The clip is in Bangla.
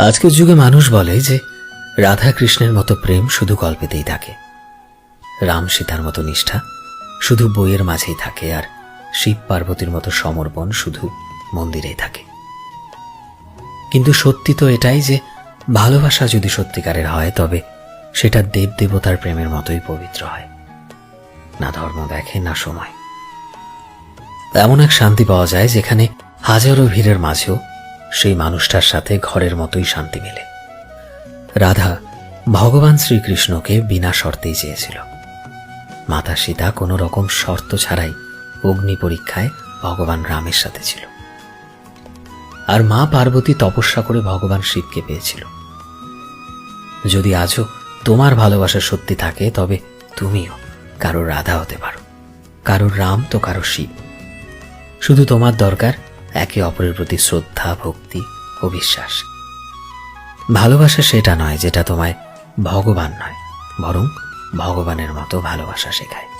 আজকের যুগে মানুষ বলে যে রাধা কৃষ্ণের মতো প্রেম শুধু গল্পেতেই থাকে। রাম সীতার মতো নিষ্ঠা শুধু বইয়ের মাঝেই থাকে আর শিব পার্বতীর মতো সমর্পণ শুধু মন্দিরেই থাকে। কিন্তু সত্যি তো এটাই যে ভালোবাসা যদি সত্যিকারের হয়, তবে সেটা দেব দেবতার প্রেমের মতোই পবিত্র হয়। না ধর্ম দেখে, না সময়। এমন এক শান্তি পাওয়া যায় যেখানে হাজারো ভিড়ের মাঝেও সেই মানুষটার সাথে ঘরের মতোই শান্তি মেলে। রাধা ভগবান শ্রীকৃষ্ণকে বিনা শর্তেই চেয়েছিল। মাতা সীতা কোনো রকম শর্ত ছাড়াই অগ্নি পরীক্ষায় ভগবান রামের সাথে ছিল। আর মা পার্বতী তপস্যা করে ভগবান শিবকে পেয়েছিল। যদি আজও তোমার ভালোবাসা সত্যি থাকে, তবে তুমিও কারোর রাধা হতে পারো। কারোর রাম তো কারও শিব। শুধু তোমার দরকার একে অপরের প্রতি শ্রদ্ধা, ভক্তি ও বিশ্বাস ভালোবাসা সেটা নয় যেটা তোমায় ভগবান নয়, বরং ভগবানের মতো ভালোবাসা শেখায়।